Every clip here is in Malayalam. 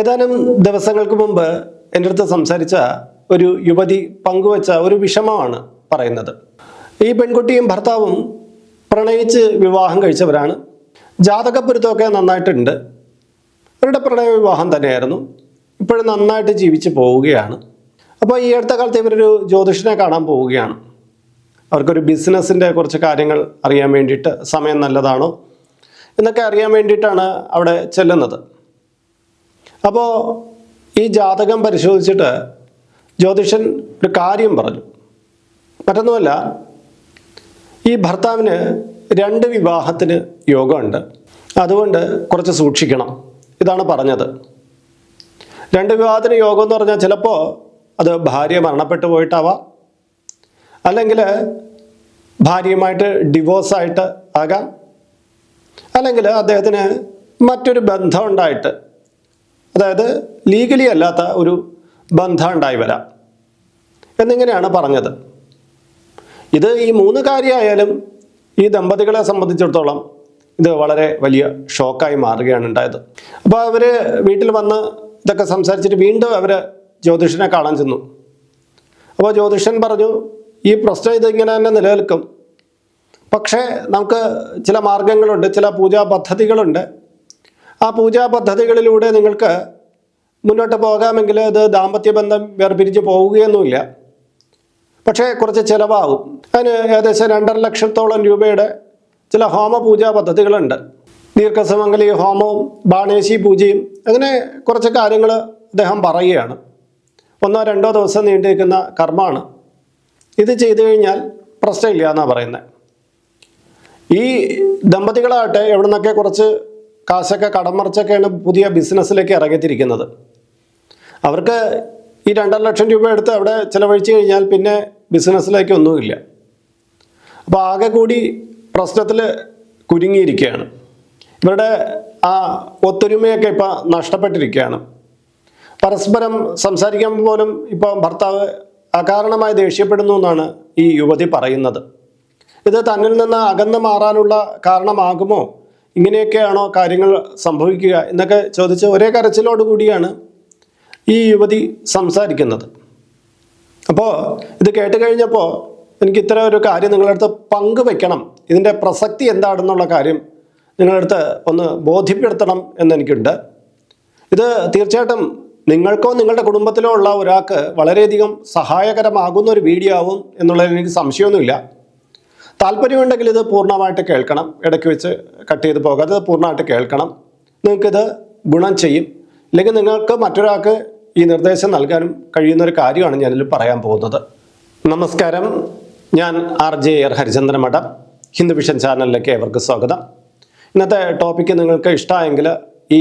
ഏതാനും ദിവസങ്ങൾക്ക് മുമ്പ് എന്റെ അടുത്ത് സംസാരിച്ച ഒരു യുവതി പങ്കുവച്ച ഒരു വിഷമമാണ് പറയുന്നത്. ഈ പെൺകുട്ടിയും ഭർത്താവും പ്രണയിച്ച് വിവാഹം കഴിച്ചവരാണ്. ജാതകപ്പൊരുത്തമൊക്കെ നന്നായിട്ടുണ്ട്. അവരുടെ പ്രണയ വിവാഹം തന്നെയായിരുന്നു. ഇപ്പോഴും നന്നായിട്ട് ജീവിച്ച് പോവുകയാണ്. അപ്പോൾ ഈ അടുത്ത കാലത്ത് ഇവരൊരു ജ്യോതിഷനെ കാണാൻ പോവുകയാണ്. അവർക്കൊരു ബിസിനസ്സിന്റെ കുറച്ച് കാര്യങ്ങൾ അറിയാൻ വേണ്ടിയിട്ട് സമയം നല്ലതാണോ എന്നൊക്കെ അറിയാൻ വേണ്ടിയിട്ടാണ് അവിടെ ചെല്ലുന്നത്. അപ്പോൾ ഈ ജാതകം പരിശോധിച്ചിട്ട് ജ്യോതിഷൻ ഒരു കാര്യം പറഞ്ഞു. മറ്റൊന്നുമല്ല ഈ ഭർത്താവിന് രണ്ട് വിവാഹത്തിന് യോഗമുണ്ട്. അതുകൊണ്ട് കുറച്ച് സൂക്ഷിക്കണം. ഇതാണ് പറഞ്ഞത്. രണ്ട് വിവാഹത്തിന് യോഗം എന്ന് പറഞ്ഞാൽ ചിലപ്പോൾ അത് ഭാര്യ മരണപ്പെട്ടു പോയിട്ടാവാം. അല്ലെങ്കിൽ ഭാര്യയുമായിട്ട് ഡിവോഴ്സായിട്ട് ആകാം. അല്ലെങ്കിൽ അദ്ദേഹത്തിന് മറ്റൊരു ബന്ധം ഉണ്ടായിട്ട് അതായത് ലീഗലി അല്ലാത്ത ഒരു ബന്ധം ഉണ്ടായി വരാം. എന്നിങ്ങനെയാണ് പറഞ്ഞത്. ഇത് ഈ മൂന്ന് കാര്യമായാലും ഈ ദമ്പതികളെ സംബന്ധിച്ചിടത്തോളം ഇത് വളരെ വലിയ ഷോക്കായി മാറുകയാണ് ഉണ്ടായത്. അപ്പോൾ അവർ വീട്ടിൽ വന്ന് ഇതൊക്കെ സംസാരിച്ചിട്ട് വീണ്ടും അവർ ജ്യോതിഷനെ കാണാൻ ചെന്നു. അപ്പോൾ ജ്യോതിഷൻ പറഞ്ഞു ഈ പ്രശ്നം ഇതിങ്ങനെ തന്നെ നിലനിൽക്കും. പക്ഷേ നമുക്ക് ചില മാർഗങ്ങളുണ്ട് ചില പൂജാ പദ്ധതികളുണ്ട്. ആ പൂജാ പദ്ധതികളിലൂടെ നിങ്ങൾക്ക് മുന്നോട്ട് പോകാമെങ്കിൽ അത് ദാമ്പത്യ ബന്ധം വേർപിരിച്ച് പോവുകയൊന്നുമില്ല. പക്ഷേ കുറച്ച് ചിലവാകും. അതിന് ഏകദേശം രണ്ടര ലക്ഷത്തോളം രൂപയുടെ ചില ഹോമ പൂജാ പദ്ധതികളുണ്ട്. ദീർഘസമംഗലി ഹോമവും ബാണേശി പൂജയും അങ്ങനെ കുറച്ച് കാര്യങ്ങൾ അദ്ദേഹം പറയുകയാണ്. ഒന്നോ രണ്ടോ ദിവസം നീണ്ടു നിൽക്കുന്ന കർമ്മമാണ്. ഇത് ചെയ്തു കഴിഞ്ഞാൽ പ്രശ്നമില്ല എന്നാണ് പറയുന്നത്. ഈ ദമ്പതികളാകട്ടെ എവിടെ നിന്നൊക്കെ കുറച്ച് കാശൊക്കെ കടം മറിച്ചൊക്കെയാണ് പുതിയ ബിസിനസ്സിലേക്ക് ഇറങ്ങിത്തിരിക്കുന്നത്. അവർക്ക് ഈ രണ്ടര ലക്ഷം രൂപ എടുത്ത് അവിടെ ചിലവഴിച്ച് കഴിഞ്ഞാൽ പിന്നെ ബിസിനസ്സിലേക്ക് ഒന്നുമില്ല. അപ്പോൾ ആകെ കൂടി പ്രശ്നത്തിൽ കുരുങ്ങിയിരിക്കുകയാണ്. ഇവരുടെ ആ ഒത്തൊരുമയൊക്കെ ഇപ്പോൾ നഷ്ടപ്പെട്ടിരിക്കുകയാണ്. പരസ്പരം സംസാരിക്കാൻ പോലും ഇപ്പോൾ ഭർത്താവ് അകാരണമായി ദേഷ്യപ്പെടുന്നു എന്നാണ് ഈ യുവതി പറയുന്നത്. ഇത് തന്നിൽ നിന്ന് അകന്നു മാറാനുള്ള കാരണമാകുമോ? ഇങ്ങനെയൊക്കെയാണോ കാര്യങ്ങൾ സംഭവിക്കുക എന്നൊക്കെ ചോദിച്ച് ഒരേ കരച്ചിലോട് കൂടിയാണ് ഈ യുവതി സംസാരിക്കുന്നത്. അപ്പോൾ ഇത് കേട്ട് കഴിഞ്ഞപ്പോൾ എനിക്ക് ഇത്തരം ഒരു കാര്യം നിങ്ങളടുത്ത് പങ്കുവെക്കണം. ഇതിന്റെ പ്രസക്തി എന്താണെന്നുള്ള കാര്യം നിങ്ങളടുത്ത് ഒന്ന് ബോധ്യപ്പെടുത്തണം എന്നെനിക്കുണ്ട് ഇത് തീർച്ചയായിട്ടും നിങ്ങൾക്കോ നിങ്ങളുടെ കുടുംബത്തിലോ ഉള്ള ഒരാൾക്ക് വളരെയധികം സഹായകരമാകുന്ന ഒരു വീഡിയോ ആവും എന്നുള്ളതിൽ എനിക്ക് സംശയമൊന്നുമില്ല. താല്പര്യമുണ്ടെങ്കിൽ ഇത് പൂർണമായിട്ട് കേൾക്കണം. ഇടയ്ക്ക് വെച്ച് കട്ട് ചെയ്ത് പോകാതെ ഇത് പൂർണമായിട്ട് കേൾക്കണം. നിങ്ങൾക്കിത് ഗുണം ചെയ്യും. അല്ലെങ്കിൽ നിങ്ങൾക്ക് മറ്റൊരാൾക്ക് ഈ നിർദ്ദേശം നൽകാനും കഴിയുന്ന ഒരു കാര്യമാണ് ഞാനിതിൽ പറയാൻ പോകുന്നത്. നമസ്കാരം. ഞാൻ ആർ ജെ ആർ ഹരിചന്ദ്രൻ മഠം ഹിന്ദു വിഷൻ ചാനലിലേക്ക് ഏവർക്ക് സ്വാഗതം. ഇന്നത്തെ ടോപ്പിക്ക് നിങ്ങൾക്ക് ഇഷ്ടമായെങ്കിൽ ഈ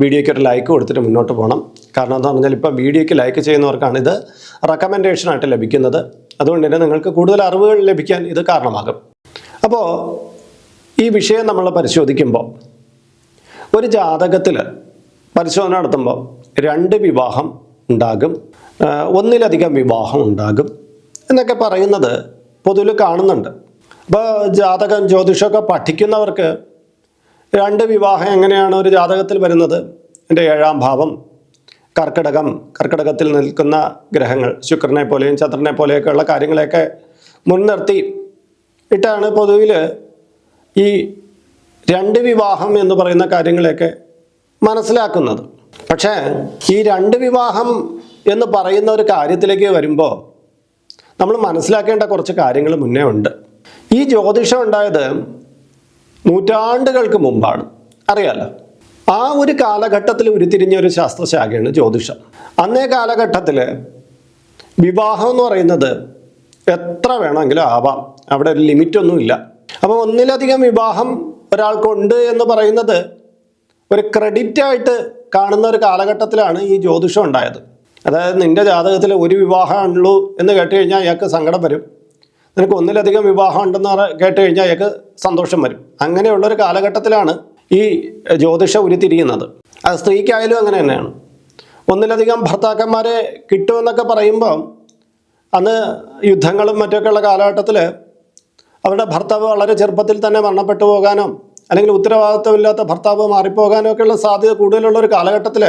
വീഡിയോയ്ക്ക് ഒരു ലൈക്ക് കൊടുത്തിട്ട് മുന്നോട്ട് പോകണം കാരണം എന്താണെന്ന് പറഞ്ഞാൽ ഇപ്പോൾ വീഡിയോയ്ക്ക് ലൈക്ക് ചെയ്യുന്നവർക്കാണ് ഇത് റെക്കമെൻഡേഷനായിട്ട് ലഭിക്കുന്നത്. അതുകൊണ്ട് തന്നെ നിങ്ങൾക്ക് കൂടുതൽ അറിവുകൾ ലഭിക്കാൻ ഇത് കാരണമാകും. അപ്പോൾ ഈ വിഷയം നമ്മൾ പരിശോധിക്കുമ്പോൾ ഒരു ജാതകത്തിൽ പരിശോധന നടത്തുമ്പോൾ രണ്ട് വിവാഹം ഉണ്ടാകും ഒന്നിലധികം വിവാഹം ഉണ്ടാകും എന്നൊക്കെ പറയുന്നത് പൊതുവിൽ കാണുന്നുണ്ട്. അപ്പോൾ ജാതകം ജ്യോതിഷമൊക്കെ പഠിക്കുന്നവർക്ക് രണ്ട് വിവാഹം എങ്ങനെയാണ് ഒരു ജാതകത്തിൽ വരുന്നത്? എന്റെ ഏഴാം ഭാവം കർക്കിടകം കർക്കിടകത്തിൽ നിൽക്കുന്ന ഗ്രഹങ്ങൾ ശുക്രനെ പോലെയും ചന്ദ്രനെ പോലെയൊക്കെയുള്ള കാര്യങ്ങളെയൊക്കെ മുൻനിർത്തി ഇട്ടാണ് പൊതുവിൽ ഈ രണ്ട് വിവാഹം എന്ന് പറയുന്ന കാര്യങ്ങളെയൊക്കെ മനസ്സിലാക്കുന്നത്. പക്ഷേ ഈ രണ്ട് വിവാഹം എന്ന് പറയുന്ന ഒരു കാര്യത്തിലേക്ക് വരുമ്പോൾ നമ്മൾ മനസ്സിലാക്കേണ്ട കുറച്ച് കാര്യങ്ങൾ മുന്നേ ഉണ്ട്. ഈ ജ്യോതിഷം ഉണ്ടായത് നൂറ്റാണ്ടുകൾക്ക് മുമ്പാണ്. അറിയാലോ? ആ ഒരു കാലഘട്ടത്തിൽ ഉരുത്തിരിഞ്ഞ ഒരു ശാസ്ത്രശാഖയാണ് ജ്യോതിഷം. അന്നേ കാലഘട്ടത്തിൽ വിവാഹം എന്ന് പറയുന്നത് എത്ര വേണമെങ്കിലും ആവാം. അവിടെ ഒരു ലിമിറ്റൊന്നുമില്ല അപ്പോൾ ഒന്നിലധികം വിവാഹം ഒരാൾക്കുണ്ട് എന്ന് പറയുന്നത് ഒരു ക്രെഡിറ്റായിട്ട് കാണുന്ന ഒരു കാലഘട്ടത്തിലാണ് ഈ ജ്യോതിഷം ഉണ്ടായത്. അതായത് നിന്റെ ജാതകത്തിൽ ഒരു വിവാഹമാണുള്ളൂ എന്ന് കേട്ട് കഴിഞ്ഞാൽ അയാൾക്ക് സങ്കടം വരും. നിനക്ക് ഒന്നിലധികം വിവാഹം ഉണ്ടെന്ന് കേട്ട് കഴിഞ്ഞാൽ അയാൾക്ക് സന്തോഷം വരും. അങ്ങനെയുള്ള ഒരു കാലഘട്ടത്തിലാണ് ഈ ജ്യോതിഷ ഉരുത്തിരിയുന്നത്. അത് സ്ത്രീക്കായാലും അങ്ങനെ തന്നെയാണ്. ഒന്നിലധികം ഭർത്താക്കന്മാരെ കിട്ടുമെന്നൊക്കെ പറയുമ്പോൾ അന്ന് യുദ്ധങ്ങളും മറ്റൊക്കെ ഉള്ള കാലഘട്ടത്തിൽ അവരുടെ ഭർത്താവ് വളരെ ചെറുപ്പത്തിൽ തന്നെ മരണപ്പെട്ടു പോകാനോ അല്ലെങ്കിൽ ഉത്തരവാദിത്വമില്ലാത്ത ഭർത്താവ് മാറിപ്പോകാനോ ഒക്കെയുള്ള സാധ്യത കൂടുതലുള്ള ഒരു കാലഘട്ടത്തിൽ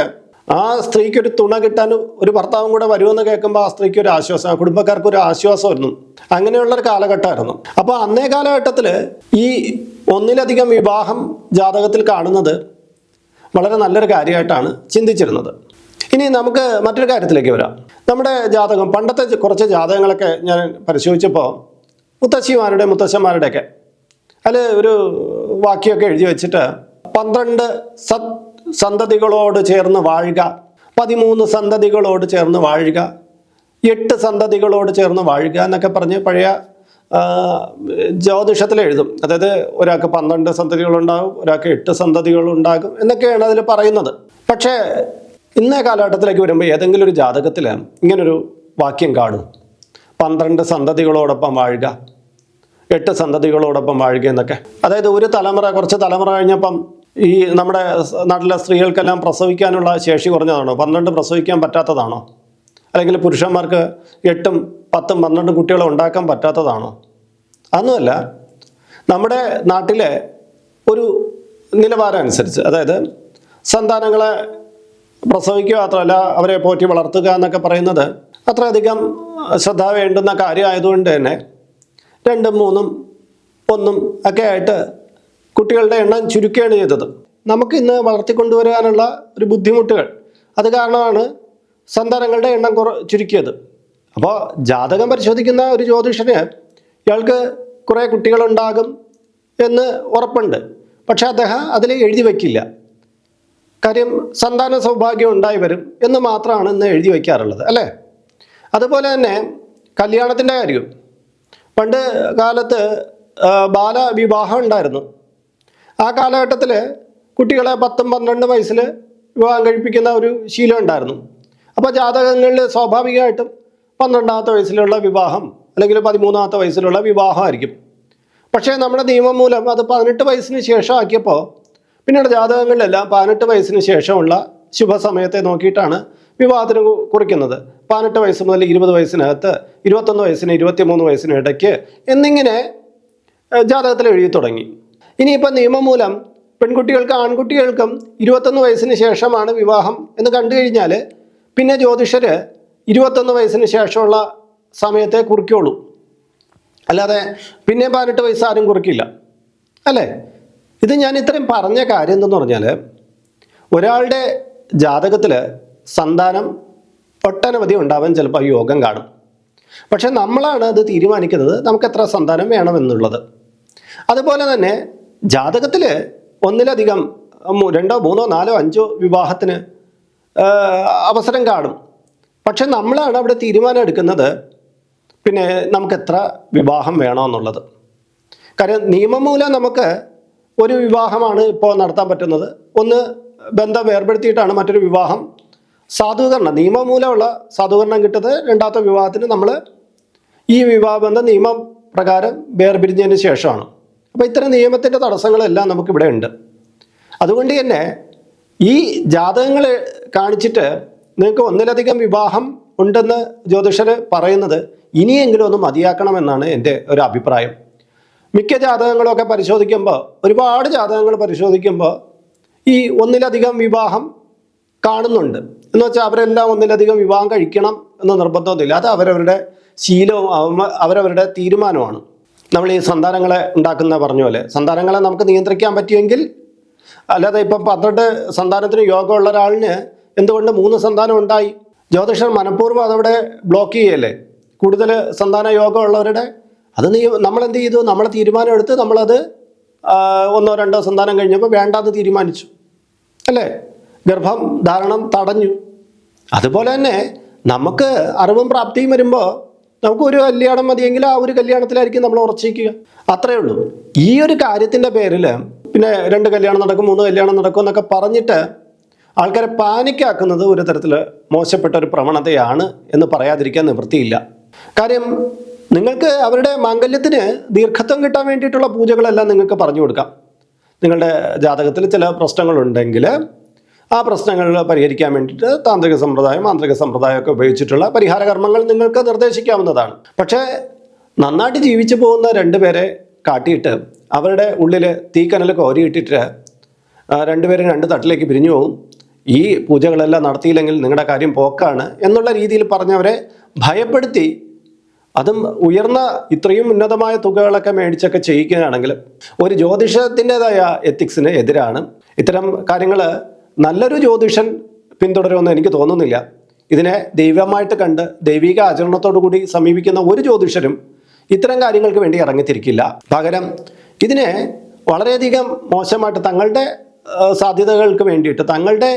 ആ സ്ത്രീക്ക് ഒരു തുണ കിട്ടാൻ ഒരു ഭർത്താവും കൂടെ വരുമെന്ന് കേൾക്കുമ്പോൾ ആ സ്ത്രീക്ക് ഒരു ആശ്വാസം കുടുംബക്കാർക്ക് ഒരു ആശ്വാസമായിരുന്നു. അങ്ങനെയുള്ള ഒരു കാലഘട്ടമായിരുന്നു. അപ്പോൾ അന്നേ കാലഘട്ടത്തിൽ ഈ ഒന്നിലധികം വിവാഹം ജാതകത്തിൽ കാണുന്നത് വളരെ നല്ലൊരു കാര്യമായിട്ടാണ് ചിന്തിച്ചിരുന്നത്. ഇനി നമുക്ക് മറ്റൊരു കാര്യത്തിലേക്ക് വരാം. നമ്മുടെ ജാതകം പണ്ടത്തെ കുറച്ച് ജാതകങ്ങളൊക്കെ ഞാൻ പരിശോധിച്ചപ്പോൾ മുത്തശ്ശിമാരുടെ മുത്തശ്ശന്മാരുടെയൊക്കെ അതിൽ ഒരു വാക്യമൊക്കെ എഴുതി വെച്ചിട്ട് പന്ത്രണ്ട് സത് സന്തതികളോട് ചേർന്ന് വാഴുക. പതിമൂന്ന് സന്തതികളോട് ചേർന്ന് വാഴുക. എട്ട് സന്തതികളോട് ചേർന്ന് വാഴുക എന്നൊക്കെ പറഞ്ഞ് പഴയ ജ്യോതിഷത്തിൽ എഴുതും. അതായത് ഒരാൾക്ക് പന്ത്രണ്ട് സന്തതികളുണ്ടാകും ഒരാൾക്ക് എട്ട് സന്തതികളുണ്ടാകും എന്നൊക്കെയാണ് അതിൽ പറയുന്നത്. പക്ഷേ ഇന്നേ കാലഘട്ടത്തിലേക്ക് വരുമ്പോൾ ഏതെങ്കിലും ഒരു ജാതകത്തിൽ ഇങ്ങനൊരു വാക്യം കാണും. പന്ത്രണ്ട് സന്തതികളോടൊപ്പം വാഴുക എട്ട് സന്തതികളോടൊപ്പം വാഴുക എന്നൊക്കെ. അതായത് ഒരു തലമുറ കുറച്ച് തലമുറ കഴിഞ്ഞപ്പം ഈ നമ്മുടെ നാട്ടിലെ സ്ത്രീകൾക്കെല്ലാം പ്രസവിക്കാനുള്ള ശേഷി കുറഞ്ഞതാണോ? പന്ത്രണ്ട് പ്രസവിക്കാൻ പറ്റാത്തതാണോ? അല്ലെങ്കിൽ പുരുഷന്മാർക്ക് എട്ടും പത്തും പന്ത്രണ്ടും കുട്ടികളെ ഉണ്ടാക്കാൻ പറ്റാത്തതാണോ? അതൊന്നുമല്ല. നമ്മുടെ നാട്ടിലെ ഒരു നിലവാരം അനുസരിച്ച് അതായത് സന്താനങ്ങളെ പ്രസവിക്കുക മാത്രമല്ല അവരെ പോറ്റി വളർത്തുക എന്നൊക്കെ പറയുന്നത് അത്രയധികം ശ്രദ്ധ വേണ്ടുന്ന കാര്യമായതുകൊണ്ട് തന്നെ രണ്ടും മൂന്നും ഒന്നും ഒക്കെ ആയിട്ട് കുട്ടികളുടെ എണ്ണം ചുരുക്കുകയാണ് ചെയ്തത്. നമുക്ക് ഇന്ന് വളർത്തിക്കൊണ്ടുവരാനുള്ള ഒരു ബുദ്ധിമുട്ടുകൾ. അത് കാരണമാണ് സന്താനങ്ങളുടെ എണ്ണം കുറ ചുരുക്കിയത്. അപ്പോൾ ജാതകം പരിശോധിക്കുന്ന ഒരു ജ്യോതിഷന് ഇയാൾക്ക് കുറേ കുട്ടികളുണ്ടാകും എന്ന് ഉറപ്പുണ്ട്. പക്ഷേ അദ്ദേഹം അതിൽ എഴുതി വയ്ക്കില്ല. കാര്യം സന്താന സൗഭാഗ്യം ഉണ്ടായി വരും എന്ന് മാത്രമാണ് ഇന്ന് എഴുതി വയ്ക്കാറുള്ളത് അല്ലേ? അതുപോലെ തന്നെ കല്യാണത്തിന്റെ കാര്യവും. പണ്ട് കാലത്ത് ബാലവിവാഹം ഉണ്ടായിരുന്നു. ആ കാലഘട്ടത്തിൽ കുട്ടികളെ പത്തും പന്ത്രണ്ട് വയസ്സിൽ വിവാഹം കഴിപ്പിക്കുന്ന ഒരു ശീലം ഉണ്ടായിരുന്നു. അപ്പോൾ ജാതകങ്ങളിൽ സ്വാഭാവികമായിട്ടും പന്ത്രണ്ടാമത്തെ വയസ്സിലുള്ള വിവാഹം അല്ലെങ്കിൽ പതിമൂന്നാമത്തെ വയസ്സിലുള്ള വിവാഹമായിരിക്കും. പക്ഷേ നമ്മുടെ നിയമം മൂലം അത് പതിനെട്ട് വയസ്സിന് ശേഷം ആക്കിയപ്പോൾ പിന്നീട് ജാതകങ്ങളിലെല്ലാം പതിനെട്ട് വയസ്സിന് ശേഷമുള്ള ശുഭസമയത്തെ നോക്കിയിട്ടാണ് വിവാഹത്തിന് കുറിക്കുന്നത്. പതിനെട്ട് വയസ്സ് മുതൽ ഇരുപത് വയസ്സിനകത്ത് ഇരുപത്തൊന്ന് വയസ്സിന് ഇരുപത്തിമൂന്ന് വയസ്സിന് ഇടയ്ക്ക് എന്നിങ്ങനെ ജാതകത്തിൽ എഴുതി തുടങ്ങി. ഇനിയിപ്പോൾ നിയമം മൂലം പെൺകുട്ടികൾക്ക് ആൺകുട്ടികൾക്കും ഇരുപത്തൊന്ന് വയസ്സിന് ശേഷമാണ് വിവാഹം എന്ന് കണ്ടു കഴിഞ്ഞാൽ പിന്നെ ജ്യോതിഷർ ഇരുപത്തൊന്ന് വയസ്സിന് ശേഷമുള്ള സമയത്തെ കുറിക്കുള്ളൂ. അല്ലാതെ പിന്നെ പതിനെട്ട് വയസ്സ് ആരും കുറിക്കില്ല. അല്ലേ? ഇത് ഞാൻ ഇത്രയും പറഞ്ഞ കാര്യം എന്തെന്ന് പറഞ്ഞാൽ ഒരാളുടെ ജാതകത്തിൽ സന്താനം ഒട്ടനവധി ഉണ്ടാവാൻ ചിലപ്പോൾ യോഗം കാണും. പക്ഷെ നമ്മളാണ് അത് തീരുമാനിക്കുന്നത് നമുക്ക് എത്ര സന്താനം വേണമെന്നുള്ളത്. അതുപോലെ തന്നെ ജാതകത്തിൽ ഒന്നിലധികം രണ്ടോ മൂന്നോ നാലോ അഞ്ചോ വിവാഹത്തിന് അവസരം കാണും. പക്ഷെ നമ്മളാണ് അവിടെ തീരുമാനം എടുക്കുന്നത് പിന്നെ നമുക്ക് എത്ര വിവാഹം വേണമെന്നുള്ളത് കാര്യം നിയമം മൂലം നമുക്ക് ഒരു വിവാഹമാണ് ഇപ്പോൾ നടത്താൻ പറ്റുന്നത്. ഒന്ന് ബന്ധം വേർപെടുത്തിയിട്ടാണ് മറ്റൊരു വിവാഹം സാധൂകരണം. നിയമം മൂലമുള്ള സാധൂകരണം കിട്ടുന്നത് രണ്ടാമത്തെ വിവാഹത്തിന് നമ്മൾ ഈ വിവാഹബന്ധം നിയമപ്രകാരം വേർപിരിഞ്ഞതിന് ശേഷമാണ്. അപ്പോൾ ഇത്തരം നിയമത്തിന്റെ തടസ്സങ്ങളെല്ലാം നമുക്കിവിടെ ഉണ്ട്. അതുകൊണ്ട് തന്നെ ഈ ജാതകങ്ങൾ കാണിച്ചിട്ട് നിങ്ങൾക്ക് ഒന്നിലധികം വിവാഹം ഉണ്ടെന്ന് ജ്യോതിഷർ പറയുന്നത് ഇനിയെങ്കിലും ഒന്ന് മതിയാക്കണമെന്നാണ് എന്റെ ഒരു അഭിപ്രായം. മിക്ക ജാതകങ്ങളൊക്കെ പരിശോധിക്കുമ്പോൾ ഒരുപാട് ജാതകങ്ങൾ പരിശോധിക്കുമ്പോൾ ഈ ഒന്നിലധികം വിവാഹം കാണുന്നുണ്ട്. എന്ന് വെച്ചാൽ അവരെല്ലാം ഒന്നിലധികം വിവാഹം കഴിക്കണം എന്ന് നിർബന്ധമൊന്നുമില്ല. അത് അവരവരുടെ ശീലവും അവ- അവരവരുടെ തീരുമാനമാണ് നമ്മൾ ഈ സന്താനങ്ങളെ ഉണ്ടാക്കുന്ന പറഞ്ഞ പോലെ സന്താനങ്ങളെ നമുക്ക് നിയന്ത്രിക്കാൻ പറ്റുമെങ്കിൽ അല്ലാതെ ഇപ്പം പന്ത്രണ്ട് സന്താനത്തിന് യോഗമുള്ള ഒരാളിന് എന്തുകൊണ്ട് മൂന്ന് സന്താനം ഉണ്ടായി? ജ്യോതിഷർ മനഃപൂർവം അതവിടെ ബ്ലോക്ക് ചെയ്യല്ലേ? കൂടുതൽ സന്താന യോഗമുള്ളവരുടെ അത് നീ നമ്മളെന്ത് ചെയ്തു? നമ്മൾ തീരുമാനം എടുത്ത് നമ്മളത് ഒന്നോ രണ്ടോ സന്താനം കഴിഞ്ഞപ്പോൾ വേണ്ടാന്ന് തീരുമാനിച്ചു. അല്ലേ? ഗർഭം ധാരണം തടഞ്ഞു. അതുപോലെ തന്നെ നമുക്ക് അറിവും പ്രാപ്തിയും വരുമ്പോൾ നമുക്ക് ഒരു കല്യാണം മതിയെങ്കിൽ ആ ഒരു കല്യാണത്തിലായിരിക്കും നമ്മൾ ഉറച്ചിരിക്കുക. അത്രയേ ഉള്ളൂ. ഈ ഒരു കാര്യത്തിന്റെ പേരിൽ പിന്നെ രണ്ട് കല്യാണം നടക്കും മൂന്ന് കല്യാണം നടക്കും എന്നൊക്കെ പറഞ്ഞിട്ട് ആൾക്കാരെ പാനിക്കാക്കുന്നത് ഒരു തരത്തിൽ മോശപ്പെട്ട ഒരു പ്രവണതയാണ് എന്ന് പറയാതിരിക്കാൻ നിവൃത്തിയില്ല. കാര്യം നിങ്ങൾക്ക് അവരുടെ മാംഗല്യത്തിന് ദീർഘത്വം കിട്ടാൻ വേണ്ടിയിട്ടുള്ള പൂജകളെല്ലാം നിങ്ങൾക്ക് പറഞ്ഞു കൊടുക്കാം. നിങ്ങളുടെ ജാതകത്തിൽ ചില പ്രശ്നങ്ങളുണ്ടെങ്കിൽ ആ പ്രശ്നങ്ങൾ പരിഹരിക്കാൻ വേണ്ടിയിട്ട് താന്ത്രിക സമ്പ്രദായം മാന്ത്രിക സമ്പ്രദായമൊക്കെ ഉപയോഗിച്ചിട്ടുള്ള പരിഹാര കർമ്മങ്ങൾ നിങ്ങൾക്ക് നിർദ്ദേശിക്കാവുന്നതാണ്. പക്ഷേ നന്നായിട്ട് ജീവിച്ചു പോകുന്ന രണ്ടുപേരെ കാട്ടിയിട്ട് അവരുടെ ഉള്ളിൽ തീക്കനൽ കോരിയിട്ടിട്ട് രണ്ടുപേരും രണ്ട് തട്ടിലേക്ക് പിരിഞ്ഞു പോകും. ഈ പൂജകളെല്ലാം നടത്തിയില്ലെങ്കിൽ നിങ്ങളുടെ കാര്യം പോക്കാണ് എന്നുള്ള രീതിയിൽ പറഞ്ഞവരെ ഭയപ്പെടുത്തി അതും ഉയർന്ന ഇത്രയും ഉന്നതമായ തുകകളൊക്കെ മേടിച്ചൊക്കെ ചെയ്യിക്കുകയാണെങ്കിൽ ഒരു ജ്യോതിഷത്തിന്റെതായ എത്തിക്സിന് എതിരാണ്. ഇത്തരം കാര്യങ്ങൾ നല്ലൊരു ജ്യോതിഷൻ പിന്തുടരുമെന്ന് എനിക്ക് തോന്നുന്നില്ല. ഇതിനെ ദൈവമായിട്ട് കണ്ട് ദൈവിക ആചരണത്തോടു കൂടി സമീപിക്കുന്ന ഒരു ജ്യോതിഷരും ഇത്തരം കാര്യങ്ങൾക്ക് വേണ്ടി ഇറങ്ങിത്തിരിക്കില്ല. പകരം ഇതിനെ വളരെയധികം മോശമായിട്ട് തങ്ങളുടെ സാധ്യതകൾക്ക് വേണ്ടിയിട്ട് തങ്ങളുടെ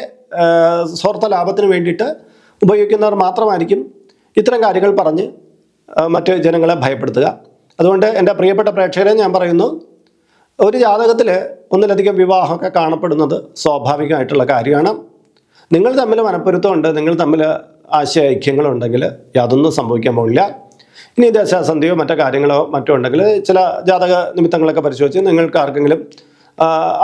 സ്വാർത്ഥ ലാഭത്തിന് വേണ്ടിയിട്ട് ഉപയോഗിക്കുന്നവർ മാത്രമായിരിക്കും ഇത്തരം കാര്യങ്ങൾ പറഞ്ഞ് മറ്റ് ജനങ്ങളെ ഭയപ്പെടുത്തുക. അതുകൊണ്ട് എന്റെ പ്രിയപ്പെട്ട പ്രേക്ഷകരെ ഞാൻ പറയുന്നു ഒരു ജാതകത്തിൽ ഒന്നിലധികം വിവാഹമൊക്കെ കാണപ്പെടുന്നത് സ്വാഭാവികമായിട്ടുള്ള കാര്യമാണ്. നിങ്ങൾ തമ്മിൽ മനപ്പൊരുത്തമുണ്ട് നിങ്ങൾ തമ്മിൽ ആശയ ഐക്യങ്ങളുണ്ടെങ്കിൽ യാതൊന്നും സംഭവിക്കാൻ പോകില്ല. ഇനി ദശാസന്ധിയോ മറ്റോ കാര്യങ്ങളോ മറ്റോ ഉണ്ടെങ്കിൽ ചില ജാതക നിമിത്തങ്ങളൊക്കെ പരിശോധിച്ച് നിങ്ങൾക്ക് ആർക്കെങ്കിലും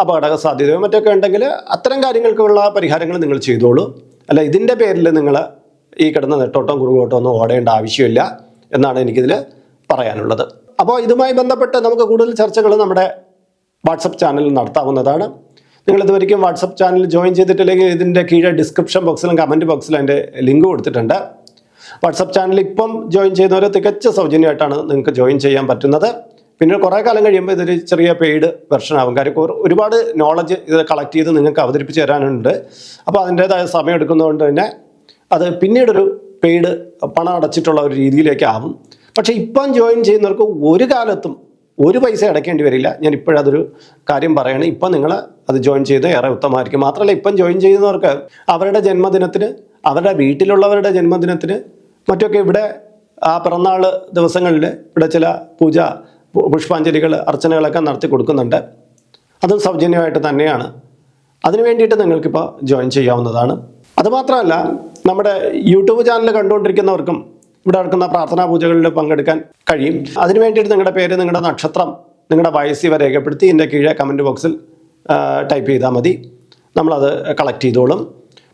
അപകട സാധ്യതയോ മറ്റൊക്കെ ഉണ്ടെങ്കിൽ അത്തരം കാര്യങ്ങൾക്കുള്ള പരിഹാരങ്ങൾ നിങ്ങൾ ചെയ്തോളൂ. അല്ല ഇതിന്റെ പേരിൽ നിങ്ങൾ ഈ കിടന്ന നെട്ടോട്ടം കുറുകോട്ടോ ഒന്നും ഓടേണ്ട ആവശ്യമില്ല എന്നാണ് എനിക്കിതിൽ പറയാനുള്ളത്. അപ്പോൾ ഇതുമായി ബന്ധപ്പെട്ട് നമുക്ക് കൂടുതൽ ചർച്ചകൾ നമ്മുടെ വാട്സപ്പ് ചാനൽ നടത്താവുന്നതാണ്. നിങ്ങൾ ഇതുവരെയും വാട്സപ്പ് ചാനൽ ജോയിൻ ചെയ്തിട്ടില്ലെങ്കിൽ ഇതിന്റെ കീഴെ ഡിസ്ക്രിപ്ഷൻ ബോക്സിലും കമന്റ് ബോക്സിലും അതിന്റെ ലിങ്ക് കൊടുത്തിട്ടുണ്ട്. വാട്സപ്പ് ചാനൽ ഇപ്പം ജോയിൻ ചെയ്യുന്നവർ തികച്ച സൗജന്യമായിട്ടാണ് നിങ്ങൾക്ക് ജോയിൻ ചെയ്യാൻ പറ്റുന്നത്. പിന്നെ കുറേ കാലം കഴിയുമ്പോൾ ഇതൊരു ചെറിയ പെയ്ഡ് വെർഷൻ ആവും. കാര്യം ഒരുപാട് നോളജ് ഇത് കളക്ട് ചെയ്ത് നിങ്ങൾക്ക് അവതരിപ്പിച്ച് തരാനുണ്ട്. അപ്പോൾ അതിന്റേതായ സമയം എടുക്കുന്നതുകൊണ്ട് തന്നെ അത് പിന്നീടൊരു പെയ്ഡ് പണം അടച്ചിട്ടുള്ള ഒരു രീതിയിലേക്കാവും പക്ഷേ ഇപ്പം ജോയിൻ ചെയ്യുന്നവർക്ക് ഒരു കാലത്തും ഒരു പൈസ അടയ്ക്കേണ്ടി വരില്ല. ഞാൻ ഇപ്പോഴതൊരു കാര്യം പറയണേ. ഇപ്പം നിങ്ങൾ അത് ജോയിൻ ചെയ്ത് ഏറെ ഉത്തമമായിരിക്കും. മാത്രമല്ല ഇപ്പം ജോയിൻ ചെയ്യുന്നവർക്ക് അവരുടെ ജന്മദിനത്തിന് അവരുടെ വീട്ടിലുള്ളവരുടെ ജന്മദിനത്തിന് മറ്റൊക്കെ ഇവിടെ ആ പിറന്നാൾ ദിവസങ്ങളിൽ ഇവിടെ ചില പൂജ പുഷ്പാഞ്ജലികൾ അർച്ചനകളൊക്കെ നടത്തി കൊടുക്കുന്നുണ്ട്. അതും സൗജന്യമായിട്ട് തന്നെയാണ്. അതിനു വേണ്ടിയിട്ട് നിങ്ങൾക്കിപ്പോൾ ജോയിൻ ചെയ്യാവുന്നതാണ്. അതുമാത്രമല്ല നമ്മുടെ യൂട്യൂബ് ചാനൽ കണ്ടുകൊണ്ടിരിക്കുന്നവർക്കും ഇവിടെ നടക്കുന്ന പ്രാർത്ഥനാ പൂജകളിൽ പങ്കെടുക്കാൻ കഴിയും. അതിനു വേണ്ടിയിട്ട് നിങ്ങളുടെ പേര് നിങ്ങളുടെ നക്ഷത്രം നിങ്ങളുടെ വയസ്സ് ഇവ രേഖപ്പെടുത്തി ഇതിന്റെ കീഴെ കമന്റ് ബോക്സിൽ ടൈപ്പ് ചെയ്താൽ മതി. നമ്മളത് കളക്ട് ചെയ്തോളും.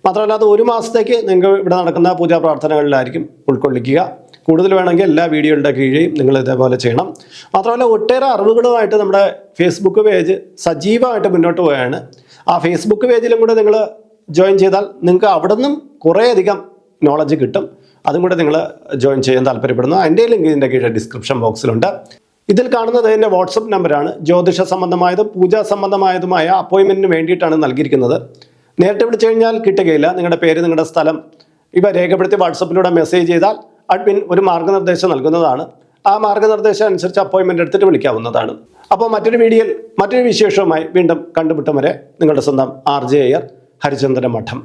മാത്രമല്ല അത് ഒരു മാസത്തേക്ക് നിങ്ങൾക്ക് ഇവിടെ നടക്കുന്ന പൂജാ പ്രാർത്ഥനകളിലായിരിക്കും ഉൾക്കൊള്ളിക്കുക. കൂടുതൽ വേണമെങ്കിൽ എല്ലാ വീഡിയോകളുടെ കീഴെയും നിങ്ങൾ ഇതേപോലെ ചെയ്യണം. മാത്രമല്ല ഒട്ടേറെ അറിവുകളുമായിട്ട് നമ്മുടെ ഫേസ്ബുക്ക് പേജ് സജീവമായിട്ട് മുന്നോട്ട് പോവുകയാണ്. ആ ഫേസ്ബുക്ക് പേജിലും കൂടെ നിങ്ങൾ ജോയിൻ ചെയ്താൽ നിങ്ങൾക്ക് അവിടെ നിന്നും കുറേയധികം നോളജ് കിട്ടും. അതും കൂടെ നിങ്ങൾ ജോയിൻ ചെയ്യാൻ താല്പര്യപ്പെടുന്നു. അതിന്റെ ലിങ്ക് ഇതിന്റെ കീഴിൽ ഡിസ്ക്രിപ്ഷൻ ബോക്സിലുണ്ട് ഇതിൽ കാണുന്നത് എന്റെ വാട്സപ്പ് നമ്പറാണ് ജ്യോതിഷ സംബന്ധമായതും പൂജാ സംബന്ധമായതുമായ അപ്പോയിൻമെന്റിന് വേണ്ടിയിട്ടാണ് നൽകിയിരിക്കുന്നത്. നേരിട്ട് വിളിച്ചു കഴിഞ്ഞാൽ കിട്ടുകയില്ല. നിങ്ങളുടെ പേര് നിങ്ങളുടെ സ്ഥലം ഇവ രേഖപ്പെടുത്തി വാട്സപ്പിലൂടെ മെസ്സേജ് ചെയ്താൽ അഡ്മിൻ ഒരു മാർഗനിർദ്ദേശം നൽകുന്നതാണ്. ആ മാർഗനിർദ്ദേശം അനുസരിച്ച് അപ്പോയിൻമെന്റ് എടുത്തിട്ട് വിളിക്കാവുന്നതാണ്. അപ്പോൾ മറ്റൊരു വീഡിയോയിൽ മറ്റൊരു വിശേഷവുമായി വീണ്ടും കണ്ടുമുട്ടും വരെ നിങ്ങളുടെ സ്വന്തം ആർ ജെ അയ്യർ ഹരിചന്ദ്ര മഠം